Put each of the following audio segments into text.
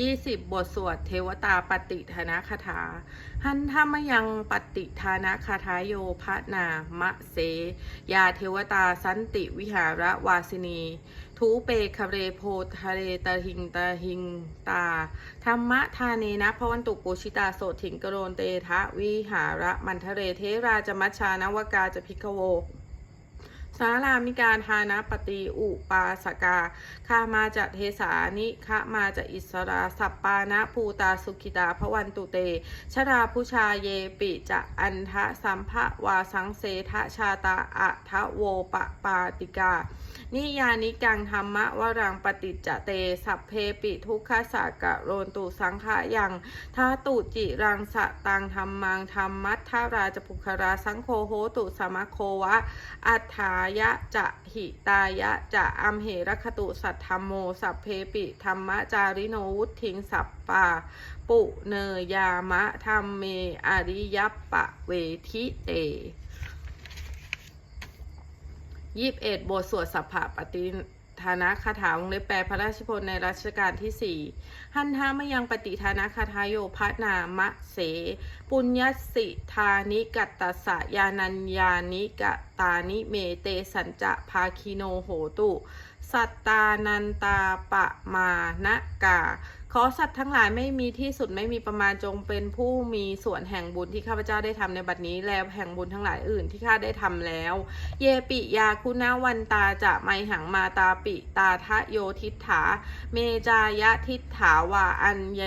20 บทสวดเทวตาปฏิทนาคาถา หันธรรมยังปฏิทานาคาถาโยพระนามะเส ยาเทวตาสันติวิหารวาสินี ทูเปคเรโพทะเรตะหิงตะหิงตา ธรรมะทาเนนะพวันตุปุชิตาโสถิงกโรนเตทะวิหารมันทะเรเทราจมัชชานวกาจะพิกโวารามิการทานะปฏิอุปาสกาคามาจะเทสานิคะมาจะอิสราสัปปานะภูตาสุขิตาพวันตุเต ชราพุชาเยปิจะอันทะสัมภะวาสังเสทะชาตาอะทะโวปะปาติกา นิยานิกังธรรมะวรังปฏิจเต สัพเพปิทุกขสากะโรนตุสังขะยังทาตุจิรังสะตังธรรมังธรรมัทธาราจปุคราสังโฆโหตุสมะโควะอัฏฐายยะจะหิตายะจะอัมเหรคตุสัทธรรมโม สัพเพปิธรรมจาริโนวุทิงสัปปา ปุเนยามะธรรมเมอริยปปะเวทิเตยี่สิบเอ็ดบทสวดสัพพะปฏิ ฐานะคาถาวงเล็บแปลพระราชพลในรัชกาลที่สี่หันทามยังปฏิฐานะคาถาโยพระนามะเส ปุญญสิธานิกัตตสะยานัญญานิกตตานิเมเตสัญจะภาคิโนโหตุ สัตตานันตาปะมานะกา ขอสัตว์ทั้งหลายไม่มีที่สุดไม่มีประมาณจงเป็นผู้มีส่วนแห่งบุญที่ข้าพเจ้าได้ทำในบัดนี้แล้วแห่งบุญทั้งหลายอื่นที่ข้าได้ทำแล้ว เยปิยาคุณวันตาจะไมหังมาตาปิตาทะโยทิฏฐา เมจายะทิฏฐาวาอัญเย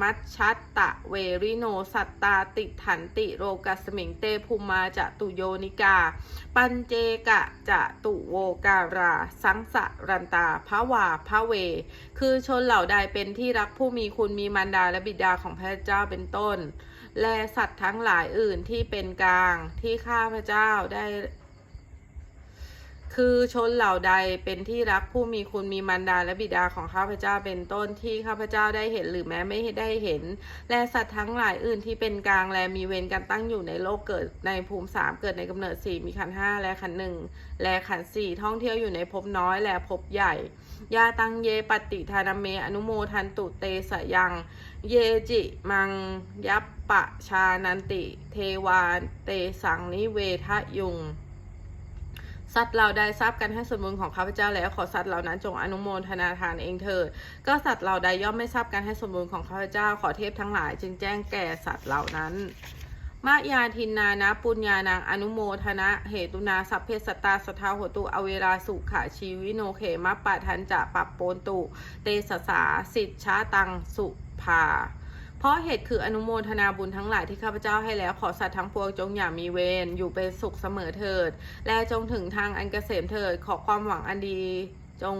มัชชัตตะเวริโนสัตตาติถันติโรกัสมิงเตภูมาจะตุโยนิกา ปัญเจกะจะตุโวการา สังสะรันตาพระวาพระเว คือชนเหล่าใดเป็นที่รักผู้มีคุณมีมารดาและบิดาของพระเจ้าเป็นต้น และสัตว์ทั้งหลายอื่นที่เป็นกลางที่ข้าพระเจ้าได้ คือชนเหล่าใดเป็นที่รักผู้มีคุณมีมารดาและบิดาของข้าพเจ้าเป็นต้นที่ข้าพเจ้าได้เห็นหรือแม้ไม่ได้เห็น และสัตว์ทั้งหลายอื่นที่เป็นกลางและมีเวรกันตั้งอยู่ในโลกเกิดในภูมิสามเกิดในกำเนิดสี่มีขันห้าและขันหนึ่งและขันสี่ท่องเที่ยวอยู่ในภพน้อยและภพใหญ่ยาตังเยปฏิทานเมอนุโมทันตุเตสยัง เยจิมังยัปปะชานันติ เทวาเตสังนิเวทะยุง สัตว์เราได้ทราบกันให้ส่วนบุญของข้าพเจ้าแล้วขอสัตว์เหล่านั้นจงอนุโมทนาทานเองเถิดก็สัตว์เราใดย่อมไม่ทราบกันให้ส่วนบุญของข้าพเจ้าขอเทพทั้งหลาย จึงแจ้งแก่สัตว์เหล่านั้นมะยาทินนานะปุญญานังอนุโมทนะ เหตุนาสัพเพสตาสทาหตุอเวราสุขาชีวิโนเขมะปะทันจะปัปโปนตุ เตสสาสิทธชาตังสุภา ราะเหตุคืออนุโมทนาบุญทั้งหลายที่ข้าพเจ้าให้แล้วขอสัตว์ทั้งปวงจงอย่ามีเวรอยู่เป็นสุขเสมอเถิด และจงถึงทางอันเกษมเถิด ขอความหวังอันดีจง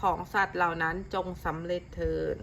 ของสัตว์เหล่านั้นจงสำเร็จเถิด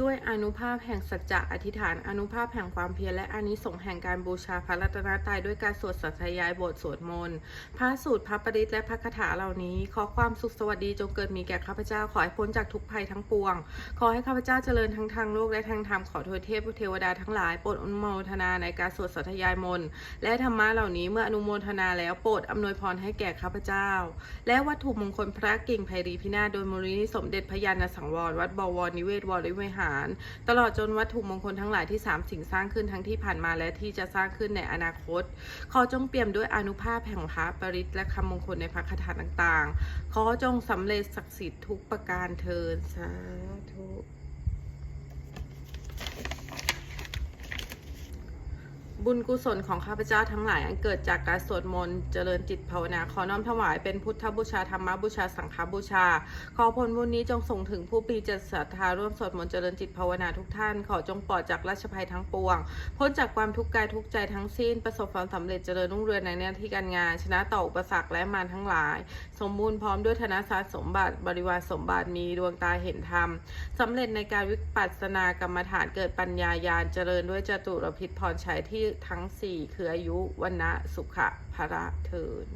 ด้วยอนุภาพแห่งสัจจะอธิษฐานอนุภาพแห่งความเพียรและอนิสงส์แห่งการบูชาพระรัตนตรัยด้วยการสวดสัตยายบทสวดมนต์พระสูตรพระปริตและพระคาถาเหล่านี้ ขอความสุขสวัสดีจงเกิดมีแก่ข้าพเจ้าขอให้พ้นจากทุกภัยทั้งปวง ขอให้ข้าพเจ้าเจริญทั้งทางโลกและทางธรรมขอโทษเทพเทวดาทั้งหลายโปรดอนุโมทนาในการสวดสัตยายมนต์และธรรมะเหล่านี้เมื่ออนุโมทนาแล้วโปรดอำนวยพรให้แก่ข้าพเจ้า และวัตถุมงคลพระกิ่งไพรีพินาศโดยมูลนิธิสมเด็จพระยาณสังวรวัดบวรนิเวศวรวิเวหาร ตลอดจนวัตถุมงคลทั้งหลายที่สามสิ่งสร้างขึ้นทั้งที่ผ่านมาและที่จะสร้างขึ้นในอนาคต ขอจงเปี่ยมด้วยอนุภาพแห่งพระปริตและคำมงคลในพระคาถาต่างๆ ขอจงสำเร็จศักดิ์สิทธิ์ทุกประการเทินสาธุ บุญกุศลของข้าพเจ้าทั้งหลายอันเกิดจากการสวดมนต์เจริญจิตภาวนาขอน้อมถวายเป็นพุทธบูชาธรรมบูชาสังฆบูชา ขอผลบุญนี้จงส่งถึงผู้ปีจิตศรัทธาร่วมสวดมนต์เจริญจิตภาวนาทุกท่าน ขอจงปลอดจากราชภัยทั้งปวง พ้นจากความทุกข์กายทุกใจทั้งสิ้น ประสบความสำเร็จเจริญรุ่งเรืองในหน้าที่การงาน ชนะต่ออุปสรรคและมารทั้งหลาย สมบูรณ์พร้อมด้วยธนทรัพย์สมบัติบริวารสมบัติมีดวงตาเห็นธรรมสำเร็จในการวิปัสสนากรรมฐานเกิดปัญญาญาณเจริญด้วยจตุรพิษพรชัยที่ทั้งสี่คืออายุวันนะสุขะพระเทิน